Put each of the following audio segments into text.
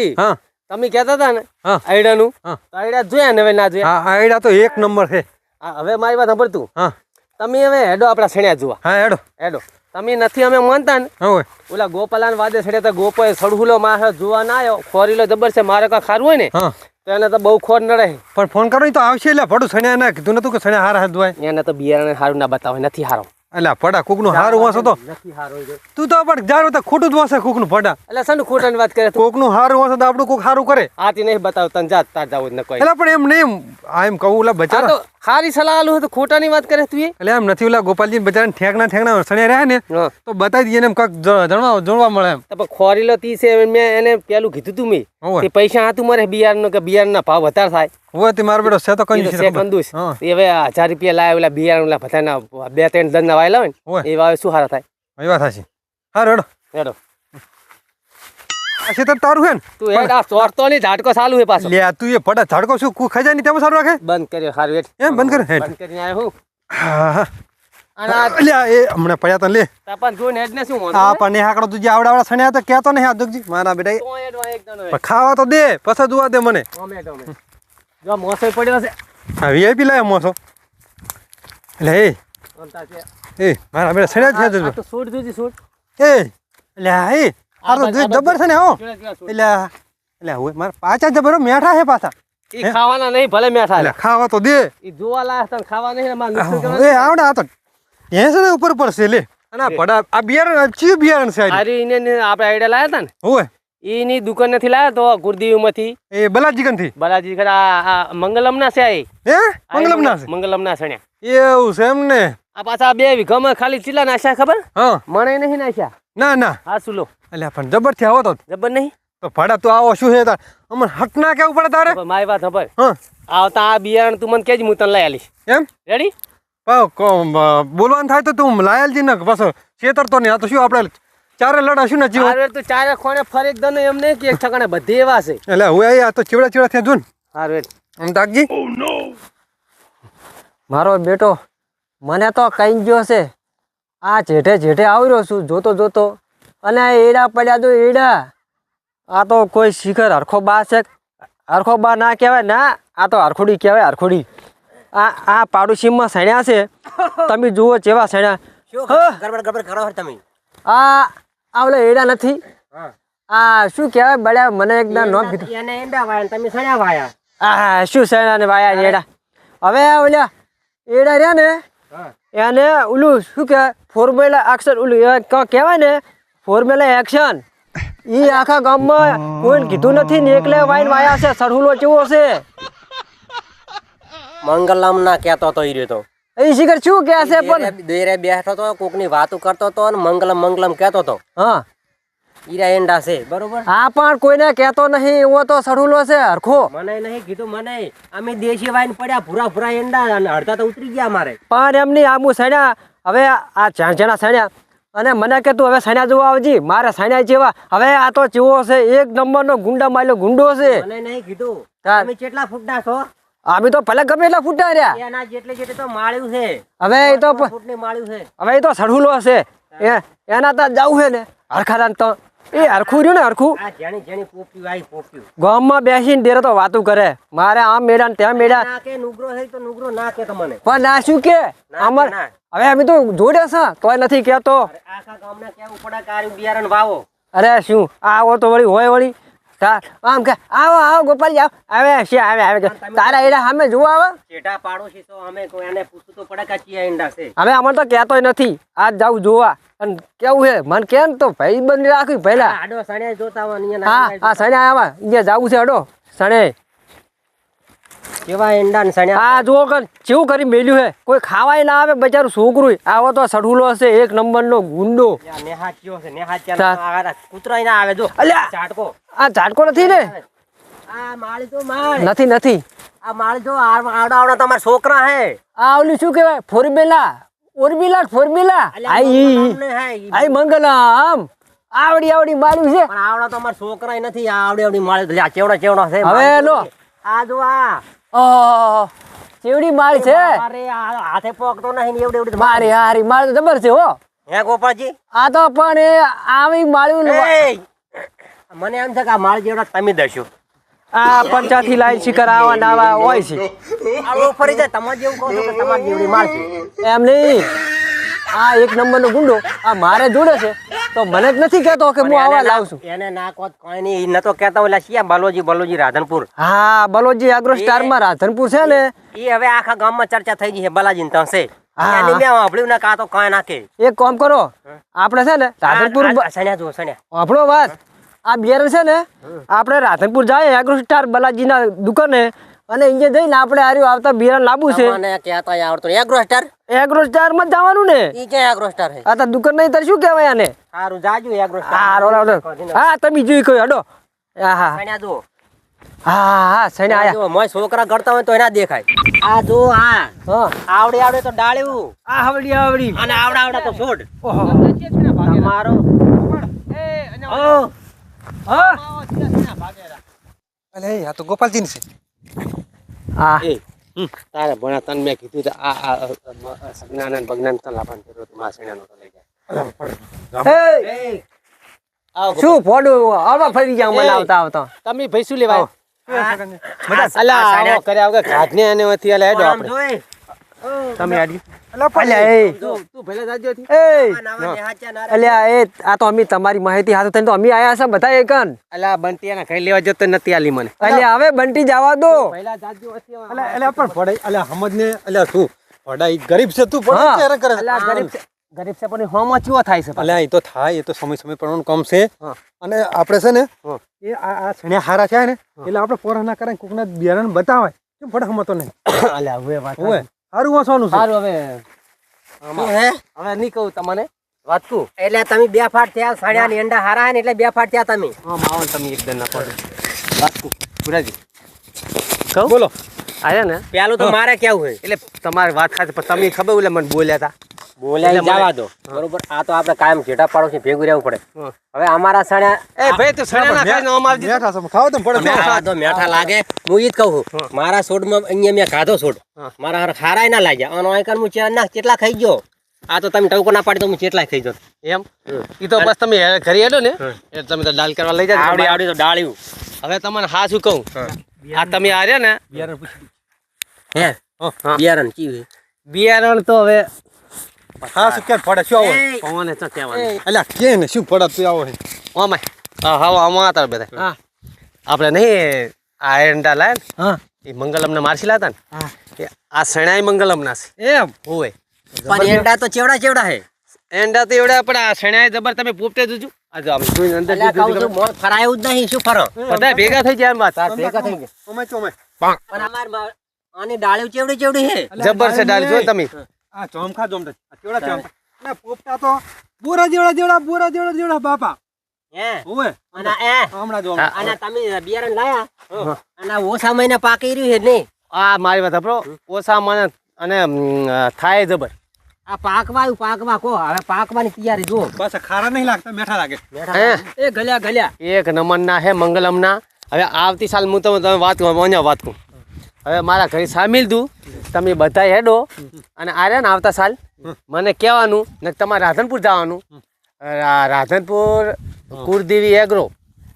ગોપાલજી હા. તમે કહેતા હતા ને આયડા નું હા. તો જોયા ને હવે ના જોયા? આયડા તો એક નંબર છે. હવે મારી વાત સાંભળતું. હા. તમે હવે હેડો આપણા સણ્યા જોવા. હા હેડો. હેડો. તમે નથી અમે માનતા ને? ઓલા ગોપાલાન વાદે સડ્યા તો ગોપોએ સડહુલો મારે જોવા ના આવ્યો. ખોરીલો જબર છે મારે કાંઈ ખારું હોય ને? તો એને તો બહુ ખોર નડે. પણ ફોન કરો તો આવશે એટલે ભડું સણ્યા ના. કીધું નતું કે સણ્યા હારા ધોવાય? એને તો બિયારણ સારું ના બતાવે નથી હારો. એટલે પડા કૂકનું હારું વાંસો તો. તું તો પણ જાણો તો ખોટું જ વાંસે કૂકનું પડા એટલે સન ખોટાની વાત કરે કોકનું હારું વાંસે તો આપણું કોક હારું કરે. આથી નહીં બતાવ તને જાત તાર જાવું જ ન કોઈ. એટલે પણ એમ નહીં એમ કહું લા બચારા. હારી સલાહ આલું હોય તો ખોટાની વાત કરે તું એટલે આમ નથી ઓલા ગોપાલજી બચારા ઠેકના ઠેકના સણ્યા રહ્યા ને તો બતાવી દઈએ ને એમ કાંક જ- જણવા જોડવા મળે એમ. પણ ખોરીલો તી છે મેં એને પેલું કીધું તું મેં. કે પૈસા હાથું મારે બિયારનો કે બિયારના ભાવ વધારે થાય. હોય તે મારો બેટો છે તો કઈ છે કંદુસ એ હવે હજાર રૂપિયા લાવે ઓલા બિયારણ ઓલા બધાના બે ત્રણ દંડના વાયેલા હોય ને એ વાવે શું હારા થાય? એ વાત હા રેડો હેડો. આ તારું હે ને? તું હેડ આ સોરતો ની ઝાટકો ચાલુ હે પાછો. લે તું એ પડા. ઝાડકો શું કુ ખજા ની તેમ સારું રાખે? બંધ કર્યો હારું હેડ એમ બંધ કર હેડ બંધ કરીને આયો હું. હા હા. અને લે એ હમણાં પડ્યા તને લે. તાપણ જોઈને હેડ ને શું વાંધો પણ ને આકડો તું જે આવડા આવડા સણ્યા તો કહેતો ને આ દગજી. મારા બેટા તો હેડ વાં એક દણો પણ ખાવા તો દે પછી જોવા દે મને. ઓમે ઓમે. જો મોસો પડ્યો છે આ વીઆઈપી લાય મોસો. એટલે એ. એ મારા બેટા સણ્યા છે? તો સૂટ જોજી સૂટ. એ એટલે એ. બાજુ- જબર છે ને હો? એટલે એટલે હવે મારા પાછા જબર મેઠા છે પાછા. એ ખાવાના નહીં ભલે મેઠા એટલે ખાવા તો દે. એ જોવા લાયક તને ખાવા નહીં કરવાનું. એ આવડે આ તો એ ને ઉપર ઉપર છે લે. અને પડા આ બિયારણ ચી બિયારણ છે આ ઇને આપણે આઈડિયા લાયા હતા ને? હોય ઈની દુકાન નથી લાયા તો ગુરદીવમાંથી એ બલાજી થી બાલાજી ખરા આ મંગલમ ના છે એ. મંગલમ ના છે મંગલમ ના. છે એવું છે એમ ને આ પાછા બે વીઘામાં ખાલી ચીલા નાખ્યા ખબર? હા. મને નહીં નાખ્યા. ના ના. હા સુલો એટલે પણ જબરથી આવો તો. જબર નહીં? તો ભાડા તું આવો શું છે તાર? અમને હટ ના કેવું પડે તારે? મારી વાત ખબર હા. આવતા આ બિયારણ તું મને કેજ હું તને લઈ આલીશ. એમ? રેડી પાવ કો- બ- બોલવાનું થાય તો તું લાયલજી ને બસ છેતર તો નહીં આ તો શું આપણે ચારે લડા શું ને જીવ તો ચારે ખોણે ફરી દન એમ નહીં કે એક ઠકાણે બધી એવા છે. એટલે હું આ તો ચીવડા ચીવડા થયા જો ને હારું. આમ તાકજી. મારો બેટો મને તો કઈ ગયો છે આ જેઠે જેઠે આવ્યો છું જોતો જોતો. અને એડા પડ્યા તો એડા. આ તો કોઈ શિખર હરખો બા છે. હરખો બા ના કહેવાય. ના આ તો હરખોડી કહેવાય હરખોડી. આ આ પાડોશીમાં સણ્યા છે. તમે જુઓ જેવા સણ્યા. તમે? આ આ ઓલા એડા નથી. આ શું કહેવાય? બળ્યા મને એકદમ નોમ કીધું. એને એંડા વાયા તમે સણ્યા વાયા. આ શું સણ્યા ને વાયા એડા. હવે ઓલા એડા રહ્યા ને એને ઓલું શું કે ફોર્મ્યુલા એક્શન ઓલું કહેવાય ને ફોર્મ્યુલા એક્શન એ આખા ગામમાં કોઈને કીધું નથી ને એકલે વાઈન વાયા છે સરહુલો ચેવો છે? મંગલમ ના કહેતો તો ઈ રહ્યો તો. એ શિખર શું કહે છે પણ? દેરે બેઠો તો કોકની વાતો કરતો તો અને મંગલમ મંગલમ કહેતો તો. હા. ઈરા એંડા છે બરોબર? આ પણ કોઈને કહેતો નહીં એવો તો સડુલો છે હરખો. મને નહીં કીધું મને. અમે દેશી વાઈન પડ્યા ભૂરા ભૂરા એંડા અને અડધા તો ઉતરી ગયા મારે. પણ એમની આમું સડ્યા હવે આ જણા સણ્યા. અને મને કે તું હવે સણ્યા જોવા આવજી મારે સણ્યા જેવા. હવે આ તો ચેવો છે એક નંબરનો ગુંડા માયલો ગુંડો છે. મને નહીં કીધું. તમે કેટલા ફૂટના છો? આમી તો ભલે ગમે એટલા ફૂટા રહ્યા. એના જેટલે જેટલે તો માળ્યું છે. હવે એ તો ફૂટની માળ્યું છે. હવે એ તો સડુલો હશે એના તો જવું છે ને. હરખાદાન તો એ હરખું રહ્યું ને હરખું. ગામમાં બેસીને ડેરે તો વાતું કરે. મારે આમ મેળા ને ત્યાં મેળા. પણ ના શું કે? અમાર. હવે અમે તો જોડે છે તોય નથી કેતો અરે શું? આવો તો વળી હોય વળી. આમ કે આવો આવો ગોપાલજી આવો. આવે છે આવે આવે. તારા એડા સામે જોવા આવે. ચેટા પાડોશી તો અમે કોઈ એને પૂછતું તો પડે કે ચિયા છે. હવે અમને તો કહેતો નથી. આજ જાવ જોવા. અને કેવું છે? મને કે ને તો ભાઈ બંધ રાખી પહેલા. આડો સણ્યા જોતા હોય હા હા સણે આવા. અહીંયા જાવું છે અડો સણે કેવા ઈંડા ને સણ્યા આ જુઓ કર જેવું કરી મેલ્યું છે કોઈ ખાવાય ના આવે બચારું છોકરું. આવો તો સડુલો હશે એક નંબરનો ગુંડો. નેહા કયો છે? નેહા તા- કૂતરાય ના આવે જો. અલ્યા! ઝાટકો. આ ઝાટકો નથી ને? આ માળ તો માળ. નથી નથી. આ માળ જો આ- આવડા આવડા તમારા છોકરા હે. આ ઓલી શું કહેવાય? ફોરબેલા ઓરબીલા ફોરબીલા અલ્યા, આઈ. આઈ મંગલા આમ આવડી આવડી મારું છે. પણ આવડા અમાર છોકરાય નથી આવડી આવડી માળ. લે આ ચેવડા ચેવડા છે હવે લો. આ જો આ. ચેવડી માળ છે? અરે હાથે પોકતો નહીં એવડી એવડી મારી હારી માળ તો જબર છે હો. હે ગોપાલજી? આ તો પણ એ આવી માળ્યું! મને એમ છે કે આ માળ જેવડા તમે દશો. આ પંચાથી લાઈન શિખર આવા નાવા હોય છે. આવો ફરી જાય તમારે જેવું કહો છો કે તમારી જેવડી માળ છે. એમ નહીં. આ એક નંબરનો ગુંડો આ મારે જોડે છે. તો મને જ નથી કહેતો કે હું આવા લાવ છું એને ના કહો કોઈ નહીં ન તો કહેતા ઓલા શિયા બલોજી બલોજી રાધનપુર. હા બલોજી એગ્રો સ્ટારમાં રાધનપુર છે ને. એ હવે આખા ગામમાં ચર્ચા થઈ ગઈ છે બલાજી ને છે. હા. એની મેં સાંભળ્યું ને કાં તો કાંઈ નાખે. એક કામ કરો આપણે છે ને રાધનપુર આપણો વાત. આ બિયારણ છે ને આપણે રાધનપુર જાય એગ્રો સ્ટાર બલાજીના દુકાને અને અહીંયા જઈને આપણે આર્યું આવતા બિયારણ લાવવું છે. તમને કહેતા આવડતું. એગ્રો સ્ટાર એગ્રો જ જવાનું ને? ઈ કે એગ્રો સ્ટાર છે? આ તો દુકાન નહીં તાર શું કહેવાય આને? સારું જાજુ એગ્રો હા રોડ રોડ હા તમે જોઈ કહ્યું હડો. હા હા. સણ્યા જો હા હા સણ્યા આયા. મોય છોકરા કરતા હોય તો એના દેખાય. આ જો હા. હા. આવડે આવડે તો ડાળ્યું. આ હવડી આવડી. અને આવડા આવડા તો છોડ. ઓહો. તમારો. ઓ હા. અલે આ તો ગોપાલજી છે. હા. તારે ભણા તને મેં કીધું તો આ આ, સજ્ઞાન ભગનાન તને લાવવાનું કર્યું હતું, મારા તો લઈ જાય શું ફોડું? આવા ફરી ગયા મને આવતા આવતા. તમે ભાઈ શું લેવા અલા આવો કર્યા વગર ઘાટને અને વથી અલા હેડો આપણે. તમે આડી અલ્યા એ. તું તું ભલે જાજો થી. એ. આ નાવા નેહાચ્યા ના રે. અલ્યા એ આ તો અમે તમારી માહિતી હાથ થઈને તો અમે આયા છે બધા એકન. અલા બંટી એના કઈ લેવા જતો નથી આલી મને. અલ્યા. હવે બંટી જવા દો. પણ સમજ ને ગરીબ છે તું હા. કરે. કરે ગરીબ છે ગરીબ છે પણ હોમાં ચેવો થાય છે અલે એ તો થાય એ તો સમય સમય પ્રમાણે કમ છે. અને આપણે છે ને એ આ આ છણ્યા હારા છે ને એટલે આપણે પોરા ના કરે કોકના બિયારણ બતાવાય. કેમ હમતો નહીં? હવે વાત સારું વાંચવાનું છે. સારું હવે. હે? હવે નહીં કહું તમને. વાત કહું એટલે તમે બે ફાટ થયા સાણ્યા ની અંડા હારા હે ને એટલે બે ફાટ થયા તમે. આમ આવો તમે એકદમ ના પડો વાત કહું પુરાજી. કહું? બોલો. આયા ને? પેલું તો મારે કેવું હોય એટલે તમારી વાત ખાતે તમે ખબર એટલે મને બોલ્યા હતા બોલ્યા જવા દો. બરોબર? આ તો આપણે કાયમ ઘેટા પાડો છે ભેગું રહેવું પડે. હવે અમારા સણ્યા એ ભાઈ તો સણ્યા ના ખાઈ નો અમાર બેઠા છે ખાવ તો પડે. તો મેઠા લાગે. હું ઈ જ કહું છું મારા છોડમાં અહીંયા મેં ખાધો છોડ. મારા હારા ખારાય ના લાગ્યા. અને અહીં હું ચેર ના કેટલા ખાઈ ગયો? આ તો તમે ટવકો ના પાડી તો હું કેટલા ખાઈ ગયો. એમ? ઈ તો બસ તમે ઘરે હેડો ને એટલે તમે તો દાલ કરવા લઈ જાય આવડી આવડી તો ડાળ્યું. હવે તમને હા શું કહું? આ તમે આ રહ્યા ને? બિયારણ હે? હા. બિયારણ ચીવું બિયારણ તો હવે હા શું કેમ પડે શું આવો? પવને તો કહેવાનું. અલ્યા કે ને શું પડે તું આવો હે. ઓમાય હા હા હતા બધા હા. આપણે નહીં આ એરંડા લાયા ને હા. એ મંગલમને મારસી લાતા ને આ શણાય મંગલમના છે. એમ? હોય પણ એંડા તો ચેવડા ચેવડા હે? એંડા તો એવડા પણ આ શણાય જબર તમે પોપટે જોજો. આ જો આમ જોઈને અંદર જોજો કહું છું મોં ફરાયું જ નહીં શું ફરો? બધા ભેગા થઈ જાય એમ વાત. ભેગા થઈ ગયા. ઓમે ચોમે પણ અમાર મા- આની ડાળ્યું ચેવડી ચેવડી હે? જબર છે ડાળ જો તમે. આ ચોમખા જોમતા આ કેવડા ચોમખા? ના પોપટા તો બોરા જેવડા જેવડા બોરા જેવડા જેવડા બાપા. હે? ઓવે અને એ હમણા જો અને તમે બિયારણ લાયા? અને આ ઓછા મહિને પાકી રહ્યું છે નહીં? આ મારી વાત સાંભળો. ઓછા મને અને થાય જબર. આ પાકવા પાકવા કો હવે પાકવાની તૈયારી જુઓ. બસ ખારા નહીં લાગતા મેઠા લાગે. હે? એ ગલ્યા ગલ્યા. એક નમનના હે મંગલમના. હવે આવતી સાલ હું તમે તમે વાત અહીંયા વાત કહું હવે મારા ઘરે સામેલ તું તમે બધા હેડો. અને આ ને આવતા સાલ મને કહેવાનું ને તમારે રાધનપુર જવાનું. રાધનપુર કુળદેવી એગ્રો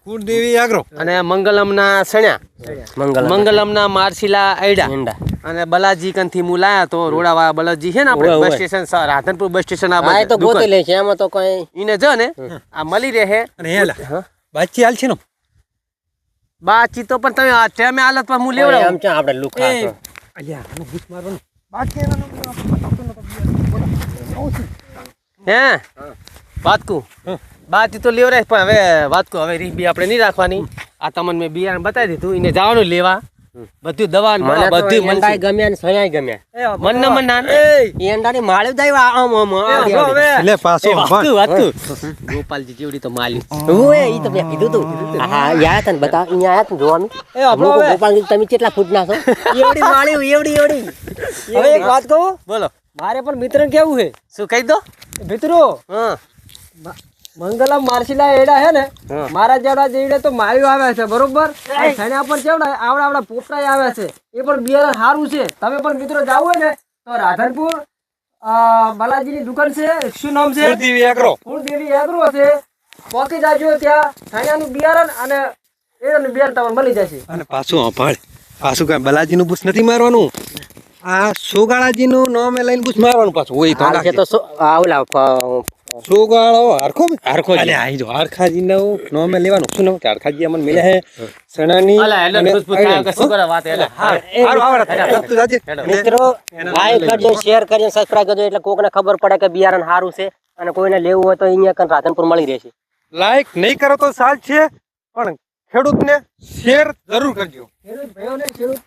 કુળદેવી આગ્રો અને મંગલમના સણ્યા મંગલ મંગલમના મારસીલા આયડા અને બલાજી કંથી હું લાયા તો રોડાવા બલાજી છે ને આપણે bus station Radhanpur bus station આ હા એ તો ગોતી લે છે એમાં તો કઈ ઈને જો ને આ મળી રહે અને હેલા બાચી હાલ છે ને બાચી તો પણ તમે આ ટાઈમે હાલત પર હું આમ લેવડાવું છે આપણે લુખા એ. અલ્યા આને બૂચ મારવાનું બાચી એના બતાવતો નતો હે બાચી તો લેવરાય પણ હવે વાત કહું હવે રીહ બી આપણે નહીં રાખવાની. આ તમને મેં બિયારણ બતાવી દીધું એને જવાનું લેવા. બધું દવા મને બધું મળશે ગમ્યા ને સણાય ગમ્યા. મન ન મન ના ઈંડાની માળ્યું દઈ આમ આમ. એટલે પાછો વાત વાત. ગોપાલજી જેવડી તો માલી. ઓએ, ઈ તો મેં કીધું તું. હા હા તને આયા તા બતા અહીંયા આયા તું જોવાનું એ આપણો હું કહું, હવે. ગોપાલ કીધું, તમે કેટલા ફૂટ ના છો એવડી માળ્યું એવડી એવડી. હવે એક વાત કહું? બોલો. મારે પણ મિત્રને કેવું છે? શું કહી દો? મિત્રો હા. મંગલમ મારસીલા એડા હે ને. મારા જેડા જેડે તો માયું આવે છે બરોબર? આ સણ્યા છે ને આવડા આવડા પોપટાય આવે છે એ પણ બિયારણ સારું છે. તમે પણ મિત્રો જાવ હોય ને તો રાધનપુર અ, બાલાજીની દુકાન છે શું નામ છે? કુળદેવી એગ્રો. કુળદેવી એગ્રો છે. પોકી જાજો ત્યાં ધાણિયાનું બિયારણ અને એડાનું બિયારણ તમને મળી જશે. અને પાછું અપાળ પાછું કાંઈ બાલાજીનું બુશ નથી મારવાનું? આ સોગાળાજીનું નામે લઈને બુશ મારવાનું પાછું. હોય તો હાલ છે આ ઓલા પ- સોગાળો હરખો હરખોજી. અરે આઈ જો હરખાજીનું નામે લેવાનું. શું નામ? કે હરખાજી અમને મળ્યા હે સણાની અલા એટલે પૂછ થાય કે શું કરે વાત એટલે હારું, હારું, હારું. તું જાજે. મિત્રો લાઈક કરજો શેર કરજો સબસ્ક્રાઇબ કરજો એટલે કોકને ખબર પડે કે બિયારણ સારું છે અને કોઈને લેવું હોય તો અહીંયા કન રાધનપુર મળી રહેશે. લાઈક નહીં કરો તો સાલ છે પણ ખેડૂતને શેર જરૂર કરજો. ખેડૂત ભાઈઓને ખેડૂત